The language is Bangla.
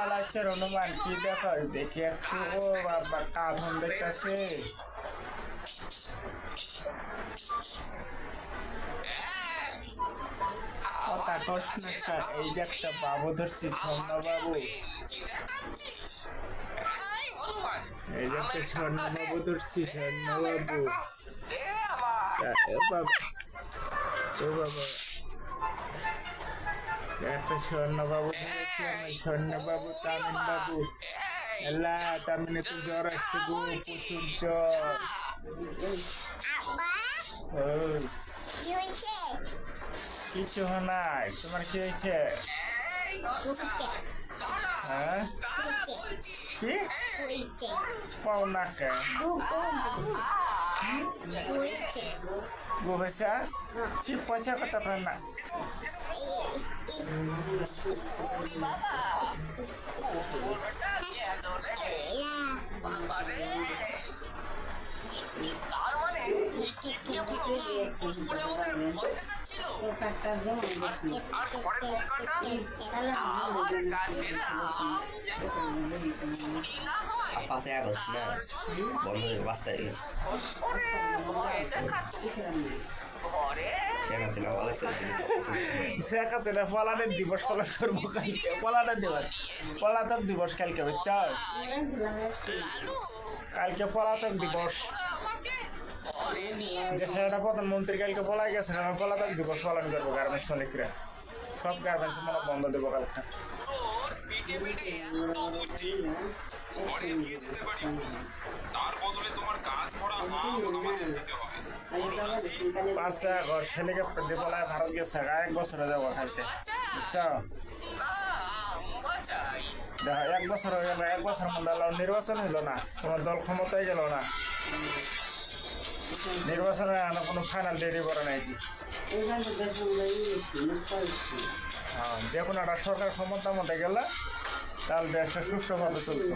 চালাচ্ছে হনুমান কি দেখো দেখি একটু, ও বাবা কার্টুন দেখতেছে। এই যে একটা বাবু ধরছি ছন্ন বাবু এই যে একটা স্বর্ণ বাবু ধরছি স্বর্ণ বাবু ও বাবা ও বাবা। একটা স্বর্ণবাবু ধরেছি আমি স্বর্ণবাবু তামিন বাবু। এলা তামিনে তো জ্বর আসছে গো প্রচুর জ্বর। ওই, কিছু নাই। তোমার কি হয়েছে? হ্যাঁ? কি? হয়েছে? পাও না কে হয়েছে গো হয়েছে ঠিক পয়সা কত পার না। পাঁচই আগস্ট না? বন্ধ পাঁচ তারিখে। শেখ হাসিনা পলানের দিবস পালন করব কালকে। পলানের দিবস। পলাতক দিবস কালকে, বুঝছ? কালকে পলাতক দিবস। দেশের একটা প্রধানমন্ত্রী কালকে পলাই গেছে আমরা পলাতক দিবস পালন করব গার্মেন্টস শ্রমিকরা সব গার্মেন্টস মানে বন্ধ দেবো কালকে। তার বদলে তোমার কাজ করা আম আমাদের দিতে হবে পাঁচ ঘর হেলিকপ্টার দিয়ে পলায় ভারত গেছে এক বছরে যাব বাচ্চা বুঝছ এক বছর হয়ে গেল, এক বছর মধ্যে হলো নির্বাচন হলো না তোমার দল ক্ষমতায় গেল না। নির্বাচনে আনা কোনো ফাইনাল ডেটই করে নাই কি? যে কোনো একটা সরকার ক্ষমতার মধ্যে গেলে তাহলে দেশটা সুষ্ঠুভাবে চলতো